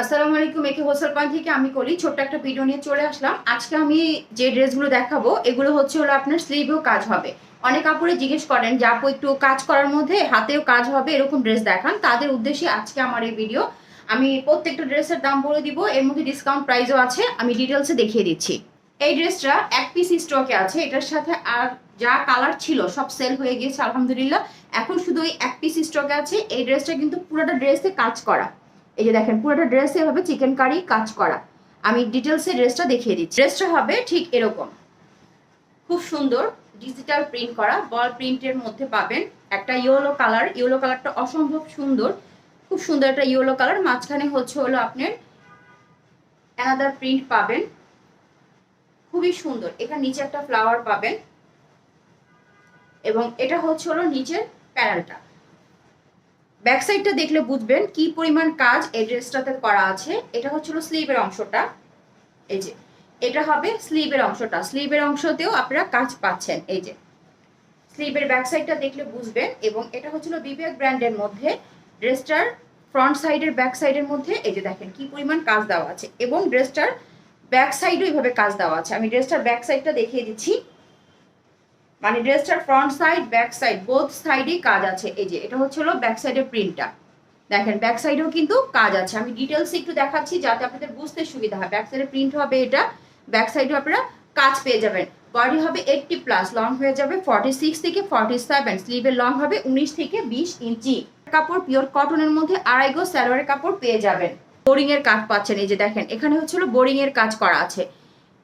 আসসালামু আলাইকুম একে হোসেল পয়েন্ট থেকে আমি করি ছোট্ট একটা ভিডিও নিয়ে চলে আসলাম। আজকে আমি যে ড্রেসগুলো দেখাবো, এগুলো হচ্ছে হলো আপনার স্লিভেও কাজ হবে। অনেক কাপড়ে জিজ্ঞেস করেন যে একটু কাজ করার মধ্যে হাতেও কাজ হবে? এরকম ড্রেস দেখান। তাদের উদ্দেশ্যে আজকে আমার এই ভিডিও আমি প্রত্যেকটা ড্রেসের দাম বলে দিব, এর মধ্যে ডিসকাউন্ট প্রাইসও আছে। আমি ডিটেলসে দেখিয়ে দিচ্ছি। এই ড্রেসটা এক পিস স্টকে আছে। এটার সাথে আর যা কালার ছিল, সব সেল হয়ে গিয়েছে, আলহামদুলিল্লাহ। এখন শুধু ওই এক পিস স্টকে আছে। এই ড্রেসটা কিন্তু পুরোটা ড্রেসে কাজ করা। এই যে দেখেন, পুরোটা ড্রেসে হবে চিকেন কারি কাজ করা। আমি ডিটেলসে ড্রেসটা দেখিয়ে দিচ্ছি। ড্রেসটা হবে ঠিক এরকম। খুব সুন্দর ডিজিটাল প্রিন্ট করা। বল প্রিন্টের মধ্যে পাবেন একটা ইয়েলো কালার ইয়েলো কালারটা অসম্ভব সুন্দর। খুব সুন্দর একটা ইয়েলো কালার মাঝখানে হচ্ছে হলো আপনার অ্যানাদার প্রিন্ট পাবেন। খুবই সুন্দর। এখানে নিচে একটা ফ্লাওয়ার পাবেন। এবং এটা হচ্ছে হলো নিচের প্যানেলটা ব্যাক সাইডটা দেখলে বুঝবেন কি পরিমাণ কাজ এই ড্রেসটাতে করা আছে। এটা হচ্ছিল স্লিভের অংশটা। এই যে, এটা হবে স্লিভের অংশটা। স্লিভের অংশতেও আপনারা কাজ পাচ্ছেন। এই যে স্লিভের ব্যাক সাইডটা দেখলে বুঝবেন এবং এটা হচ্ছিল বিবেক ব্র্যান্ডের মধ্যে। ড্রেসটার ফ্রন্ট সাইডের ব্যাক সাইডের মধ্যে, এই যে দেখেন কি পরিমাণ কাজ দেওয়া আছে। এবং ড্রেসটার ব্যাক সাইডও এইভাবে কাজ দেওয়া আছে। আমি ড্রেসটার ব্যাক সাইডটা দেখিয়ে দিচ্ছি। মানে ড্রেসটার front side back side both সাইডেই কাজ আছে। এই যে, এটা হচ্ছে হলো ব্যাক সাইডের প্রিন্টটা দেখেন ব্যাক সাইডেও কিন্তু কাজ আছে। আমি ডিটেলস একটু দেখাচ্ছি যাতে আপনাদের বুঝতে সুবিধা হয়। ব্যাক সাইডে প্রিন্ট হবে এটা ব্যাক সাইডেও আপনারা কাজ পেয়ে যাবেন। বডি হবে এইটটি প্লাস লং হয়ে যাবে ফর্টি সিক্স থেকে ফর্টি সেভেন স্লিভের লং হবে উনিশ থেকে বিশ ইঞ্চি কাপড় পিওর কটনের মধ্যে আড়াই গো স্যালোয়ারের কাপড় পেয়ে যাবেন। বোরিং এর কাজ পাচ্ছেন। এই যে দেখেন, এখানে হচ্ছে হলো বোরিং এর কাজ করা আছে।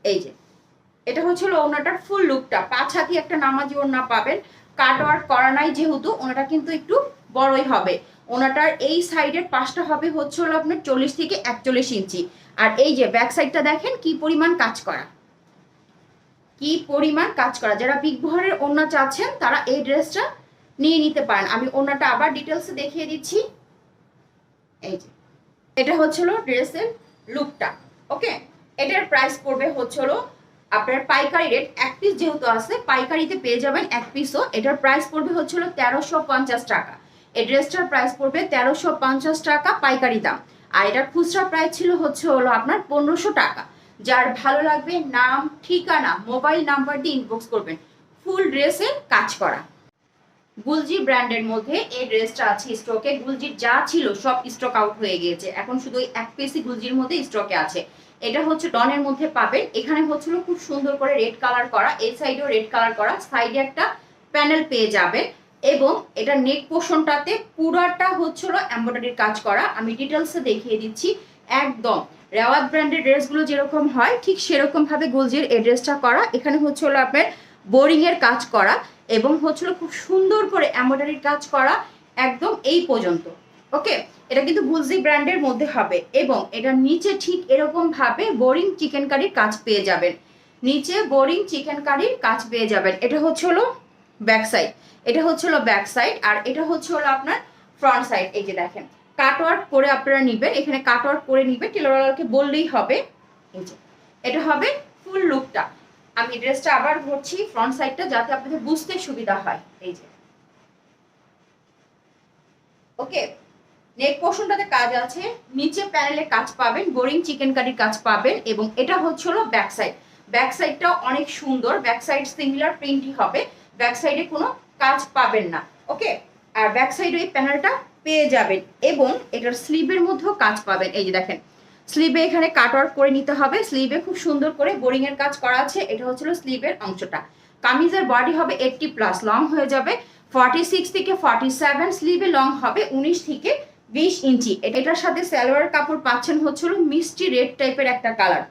এই যে এটা হচ্ছিল ওনাটার ফুল লুকটা পাঁচ হাতি একটা নামাজি ওনা পাবেন। কাট ওয়ার্ক করা নাই যেহেতু, ওনাটা কিন্তু একটু বড়ই হবে। ওনাটার এই সাইডের পাশটা হবে হচ্ছে হলো আপনার চল্লিশ থেকে একচল্লিশ ইঞ্চি। আর এই যে ব্যাক সাইডটা দেখেন, কি পরিমাণ কাজ করা। কি পরিমাণ কাজ করা। যারা বিগ ভরের ওনা চাচ্ছেন, তারা এই ড্রেসটা নিয়ে নিতে পারেন। আমি ওনাটা আবার ডিটেলসে দেখিয়ে দিচ্ছি। এই যে, এটা হচ্ছিল ড্রেসের লুকটা ওকে এটার প্রাইস পড়বে হচ্ছিল আপনার পাইকারি রেট এক পিস যেহেতু আছে, পাইকারিতে পেয়ে যাবেন এক পিসও এটার প্রাইস পড়বে হচ্ছিল তেরোশো পঞ্চাশ টাকা। এই ড্রেসটার প্রাইস পড়বে তেরোশো পঞ্চাশ টাকা পাইকারি দাম। আর এটার খুচরা প্রাইস ছিল হচ্ছে হলো আপনার পনেরোশো টাকা। যার ভালো লাগবে নাম, ঠিকানা মোবাইল নাম্বার দিয়ে ইনবক্স করবেন। ফুল ড্রেসের কাজ করা। গুলজি ব্র্যান্ডের মধ্যে এই ড্রেসটা আছে স্টকে গুলজির যা ছিল সব স্টক আউট হয়ে গিয়েছে। এখন শুধু এক পিসই গুলজির মধ্যে স্টকে আছে। এটা হচ্ছে ডনের মধ্যে পাবেন। এখানে হচ্ছিল খুব সুন্দর করে রেড কালার করা। এই সাইডেও রেড কালার করা। সাইডে একটা প্যানেল পেয়ে যাবেন। এবং এটা নেক পোর্শনটাতে পুরাটা হচ্ছিল এমব্রয়ডারির কাজ করা। আমি ডিটেলসে দেখিয়ে দিচ্ছি। একদম। রেওয়াত ব্র্যান্ডের ড্রেসগুলো যেরকম হয়, ঠিক সেরকম ভাবে গুলজির এই ড্রেসটা করা। এখানে হচ্ছে হলো আপনার বোরিংয়ের কাজ করা এবং হচ্ছিল খুব সুন্দর করে এমব্রয়ডারির কাজ করা একদম এই পর্যন্ত। ওকে এটা কিন্তু গুলজি ব্র্যান্ডের মধ্যে হবে এবং এটা নিচে ঠিক এরকম ভাবে বোরিং চিকেন কারির কাজ পেয়ে যাবেন। নিচে বোরিং চিকেন কারির কাজ পেয়ে যাবেন। এটা হচ্ছে হলো ব্যাক সাইড এটা হচ্ছে হলো ব্যাক সাইড আর এটা হচ্ছে হলো আপনার ফ্রন্ট সাইড এই যে দেখেন কাট কাটওয়ার্ক করে আপনারা নিবেন। এখানে কাট কাটওয়ার্ক করে নিবেন। টেলরওয়ালাকে বললেই হবে। এই যে, এটা হবে ফুল লুকটা আমি ড্রেসটা আবার ধরছি ফ্রন্ট সাইডটা যাতে আপনাদের বুঝতে সুবিধা হয়। এই যে ওকে নেক পোর্শনটাতে কাজ আছে, নিচে প্যানেলে কাজ পাবেন বোরিং চিকেন কারির কাজ পাবেন এবং এটা হচ্ছে হলো ব্যাক সাইড ব্যাক সাইডটা অনেক সুন্দর ব্যাক সাইড সিমিলার প্রিন্টই হবে ব্যাক সাইডে কোনো কাজ পাবেন না ওকে আর ব্যাক সাইড ওই প্যানেলটা পেয়ে যাবেন এবং এটার স্লিভের মধ্যেও কাজ পাবেন, এই যে দেখেন। স্লিভে এখানে কাট কাটওয়ার্ক করে নিতে হবে স্লিভে খুব সুন্দর করে বোরিং এর কাজ করা আছে, এটা হচ্ছিল স্লিভের অংশটা। কামিজের বডি হবে এইটটি প্লাস লং হয়ে যাবে ফর্টি সিক্স থেকে ফর্টি সেভেন স্লিভে লং হবে, উনিশ থেকে বিশ ইঞ্চি। এটার সাথে সালোয়ার কাপড় পাচ্ছেন হচ্ছিল মিষ্টি রেড টাইপের একটা কালার।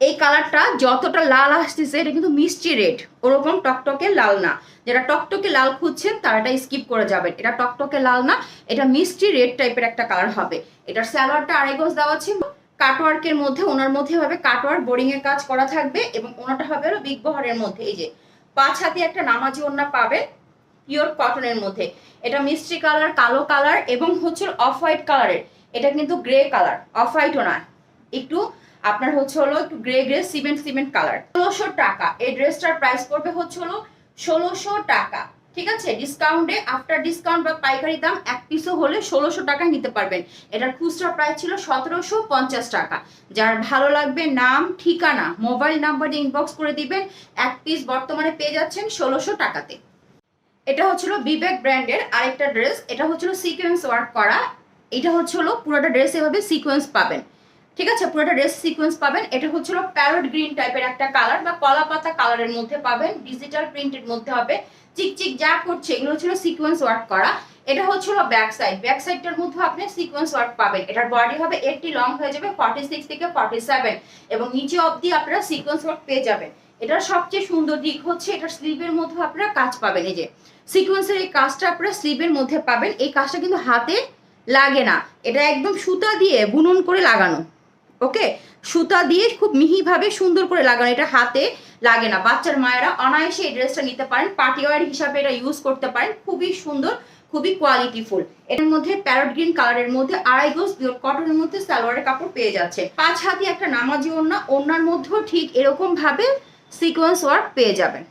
এই কালারটা যতটা লাল আসতেছে, এটা কিন্তু মিষ্টি রেড। ওরকম টকটকে লাল না। যারা টকটকে লাল খুঁজছেন, তারা এটা স্কিপ করে যাবেন। এটা টকটকে লাল না, এটা মিষ্টি রেড টাইপের একটা কালার হবে। এটার স্যালোয়ারটা আড়াই গজ দেওয়া আছে। কাটওয়ার্কের মধ্যে, ওনার মধ্যে হবে কাটওয়ার্ক, বোরিং এর কাজ করা থাকবে এবং ওনাটা হবে বিগ বহরের মধ্যে। এই যে, পাঁচ হাতে একটা নামাজি ওনা পাবেন পিওর কটনের মধ্যে। এটা মিষ্টি কালার, কালো কালার এবং হচ্ছে অফ হোয়াইট কালারের এটা কিন্তু গ্রে কালার অফ হোয়াইটও না। একটু আপনার হচ্ছে হলো একটু grey grey cement cement colour ষোলোশো টাকা। এই ড্রেসটার প্রাইস পড়বে হচ্ছে হলো ষোলোশো টাকা। ঠিক আছে? ডিসকাউন্টে আফটার ডিসকাউন্ট বা পাইকারি দাম এক পিসও হলে ষোলোশো টাকায় নিতে পারবেন। এটার খুচরা প্রাইস ছিল সতেরোশো পঞ্চাশ টাকা। যার ভালো লাগবে নাম, ঠিকানা মোবাইল নাম্বার ইনবক্স করে দিবেন। এক পিস বর্তমানে পেয়ে যাচ্ছেন ষোলোশো টাকাতে। এটা হচ্ছিল বিবেক ব্র্যান্ডের আরেকটা ড্রেস, এটা হচ্ছিল সিকোয়েন্স ওয়ার্ক করা, এটা হচ্ছিল পুরোটা ড্রেস এভাবে সিকোয়েন্স পাবেন। ঠিক আছে? পুরোটা ড্রেস সিকোয়েন্স পাবেন, এটা হচ্ছিল প্যারট গ্রিন টাইপের একটা কালার বা কলা পাতা কালারের মধ্যে পাবেন ডিজিটাল প্রিন্টের মধ্যে হবে চিকচিক যা করছে, এগুলো হচ্ছিল সিকোয়েন্স ওয়ার্ক করা। এটা হচ্ছিল ব্যাক সাইড ব্যাক সাইডটার মধ্যে আপনি সিকোয়েন্স ওয়ার্ক পাবেন। এটার বডি হবে এইটটি লং হয়ে যাবে ফর্টি সিক্স থেকে ফর্টি সেভেন এবং নিচে অবধি আপনারা সিকোয়েন্স ওয়ার্ক পেয়ে যাবেন। এটার সবচেয়ে সুন্দর দিক হচ্ছে এটা স্লিভের মধ্যে আপনারা কাজ পাবেন। এই যে সিকোয়েন্সের এই কাজটা আপনারা স্লিভের মধ্যে পাবেন। এই কাজটা কিন্তু হাতে লাগে না। এটা একদম সুতা দিয়ে বুনন করে লাগানো। ওকে? সুতা দিয়ে খুব মিহিভাবে সুন্দর করে লাগানো। এটা হাতে লাগে না। বাচ্চার মায়েরা অনায়াসে এই ড্রেসটা নিতে পারেন। পার্টি ওয়ার হিসাবে এটা ইউজ করতে পারেন। খুবই সুন্দর, খুবই কোয়ালিটিফুল এটার মধ্যে প্যারট গ্রিন কালারের মধ্যে আড়াই গোজ কটনের মধ্যে সালোয়ারের কাপড় পেয়ে যাচ্ছে। পাঁচ হাতি একটা নামাজি ওড়না। ওড়নার মধ্যেও ঠিক এরকম ভাবে সিকোয়েন্স ওয়ার্ক পেয়ে যাবেন।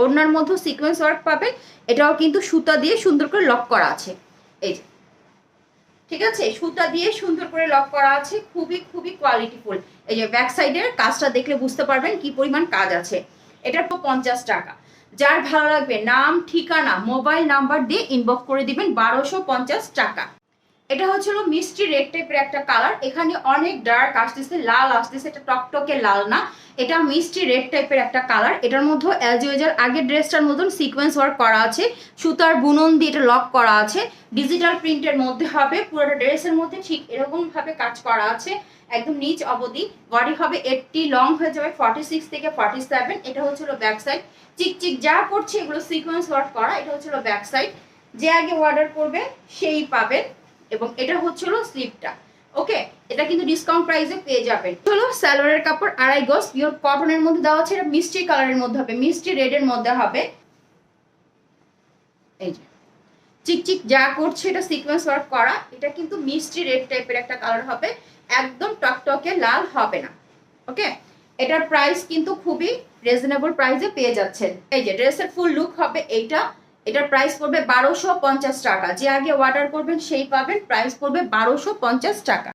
ওড়নার মধ্যেও সিকোয়েন্স ওয়ার্ক পাবেন, এটাও কিন্তু সুতা দিয়ে সুন্দর করে লক করা আছে। এই যে। ঠিক আছে? সুতা দিয়ে সুন্দর করে লক করা আছে, খুবই খুবই কোয়ালিটিফুল এই যে ব্যাক সাইডের কাজটা দেখলে বুঝতে পারবেন কি পরিমাণ কাজ আছে। এটার তো পঞ্চাশ টাকা। যার ভালো লাগবে, নাম, ঠিকানা মোবাইল নাম্বার দিয়ে ইনবক্স করে দিবেন বারোশো পঞ্চাশ টাকা। এটা হচ্ছিল মিষ্টি রেড টাইপের একটা কালার এখানে অনেক ডার্ক আসতেছে, লাল আসতেছে, এটা টকটকে লাল না। এটা মিষ্টি রেড টাইপের একটা কালার। এটার মধ্যে অ্যাজ ইউজার আগের ড্রেসটার মতন সিকোয়েন্স ওয়ার্ক করা আছে। সুতার বুনন দিয়ে এটা লক করা আছে। ডিজিটাল প্রিন্টের মধ্যে হবে, পুরোটা ড্রেসের মধ্যে ঠিক এরকমভাবে কাজ করা আছে। একদম নিচ অবধি। বডি হবে এইটটি, লং হয়ে যাবে ফর্টি সিক্স থেকে ফর্টি সেভেন এটা হচ্ছিল ব্যাক সাইড। চিক চিক যা করছে, এগুলো সিকোয়েন্স ওয়ার্ক করা, এটা হচ্ছিল ব্যাক সাইড। যে আগে অর্ডার করবে, সেই পাবেন এবং এটা হচ্ছিল স্লিপটা। ওকে এটা কিন্তু ডিসকাউন্ট প্রাইসে পেয়ে যাবেন। হলো স্যালোয়ারের কাপড় আড়াই গজ পিওর কটনের মধ্যে দেওয়া আছে, এটা মিষ্টি কালারের মধ্যে হবে, মিষ্টি রেডের মধ্যে হবে। এই যে চিকচিক যা করছে, এটা সিকোয়েন্স ওয়ার্ক করা, এটা কিন্তু মিষ্টি রেড টাইপের একটা কালার হবে, একদম টকটকে লাল হবে না। ওকে এটার প্রাইস কিন্তু খুবই রিজনেবল প্রাইসে পেয়ে যাচ্ছেন। এই যে ড্রেসের ফুল লুক হবে, এইটা এটার প্রাইস পড়বে বারোশো পঞ্চাশ টাকা। যে আগে অর্ডার করবেন, সেই পাবেন প্রাইস পড়বে বারোশো পঞ্চাশ টাকা।